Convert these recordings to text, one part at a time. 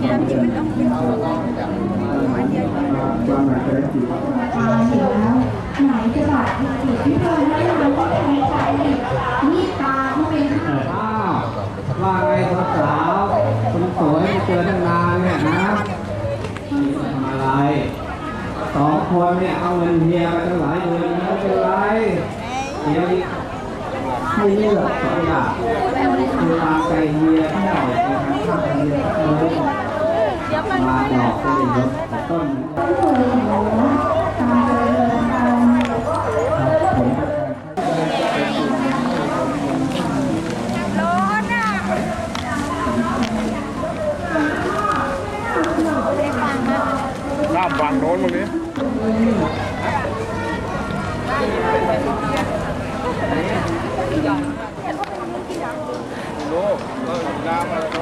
ไหนจะบาดอีกที่เพิ่มให้เราต้องใช้สอีกนี่ตาเขาเป็นห้าวว่าไงสาวคนสวยไม่เจอตั้งนานเนี่ยนะทำอะไรสองคนเนี่ยเอาเงินเฮียไปตั้งหลายเดือนไม่เป็นไรเฮียให้เลือกสองอย่างคือวางใจเฮียที่หน่อยในทางข้างเฮีย มาดอกก็เลยยกต้นต้องสวยหนูตาเริญตาผมข้ามฝั่งโน้นตรงนี้โลกเอน้ำอะไรก็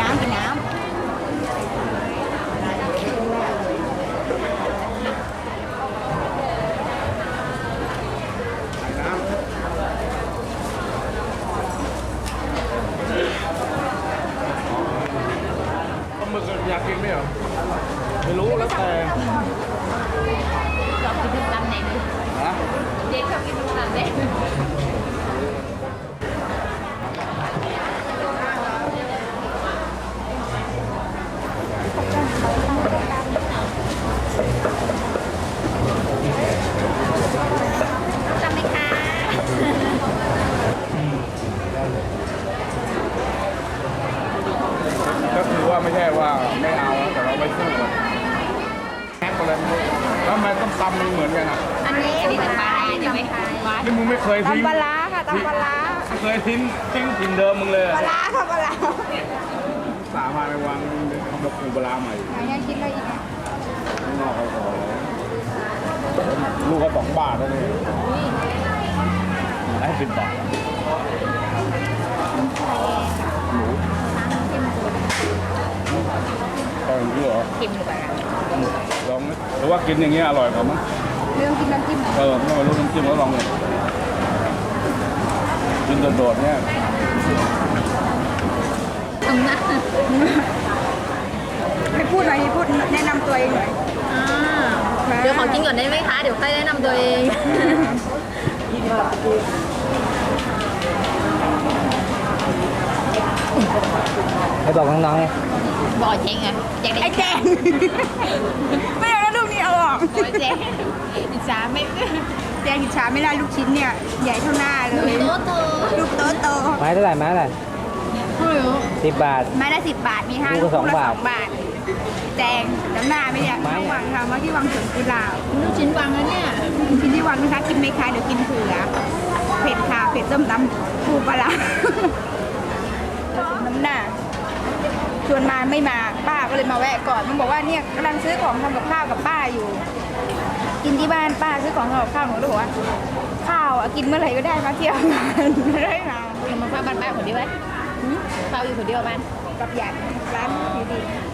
น้ำกินน้ ก็มึกอยากกินไหมเหรอไม่รู้แล้วแต่ำชอบกินทุกตำแหน่งเลย นะ เจ๊ช อบกินทุกตำแหน่งจำไหมคะก็คือว่าไม่ใช่ว่าไม่เอาแต่เราไม่สู้กันแฮกอะไรไม่รู้แล้วทำไมต้องตำมันเหมือนกันอะ นนี้อันนี้เป็นปลาอะไรใช่ไหมปลานี่มึงไม่เคยทิ้งตำปลาร้าค่ะตำปลาร้าเคยทิ้งทิ้งถิ่นเดิมมึงเลยปลาร้าค่ะปลาร้าสามารถไปวางดอกปูปลาร้าใหม่ไหนยังคิดอะไรอีกอะข้างนอกเขาขอลูกก็สองบาทแล้วนี่ให้สิบบาทตอนนี้เหรอชิมดูก่อนนะลองไหมหรือว่ากินอย่างเงี้ยอร่อยกว่ามั้ง เรื่องกินน้ำจิ้มเหรอเออไม่รู้น้ำจิ้มแล้วลองเลยกินโดดๆเนี่ยตรงนั้นให้พูดหน่อยให้พูดแนะนำตัวเองหน่อยอ่าเดี๋ยวขอกินก่อนได้ไหมคะ เดี๋ยวค่อยแนะนำตัวเองให้บอกน้องๆไงบอกเจ๊งไงเจ๊งไอ้แจงไม่เอาแล้วลูกนี้เอาออกโอ้ยเจ๊งอิ จฉาไม่แจงอิจฉาไม่ได้ลูกชิ้นเนี่ยใหญ่เท่าหน้าเลยโตโตลูกโตโตไม้เท่าไหร่ไม้เท่าไหร่ไม่รู้สิบบาท ไม้ละสิบบาทมีห้าลูลูกกละสองละบาสทองบาทแจงน้ำหน้าไม่เนี่ยไม้ต้องวางค่ะว่าที่วางสวนกุหลาบลูกชิ้นวางแล้วเนี่ยชิ้นที่วางนะคะกินไหมคะเดี๋ยวกินเผื่อเผ็ดค่ะเผ็ดส้มตำปูปลาร้าน้ำหน้า ชวนมาไม่มาป้าก็เลยมาแวะก่อน มันบอกว่าเนี่ยกำลังซื้อของทำกับข้าวกับป้าอยู่ กินที่บ้านป้าซื้อของทำกับข้าวหนูเลยบอกว่าข้าวอะกินเมื่อไหร่ก็ได้มาเที่ยวงานไม่ได้มาทำมาฟ้าบ้านบ้านคนเดียวไหมฟ้าอยู่คนเดียวบ้านกับหยาดร้านดีๆ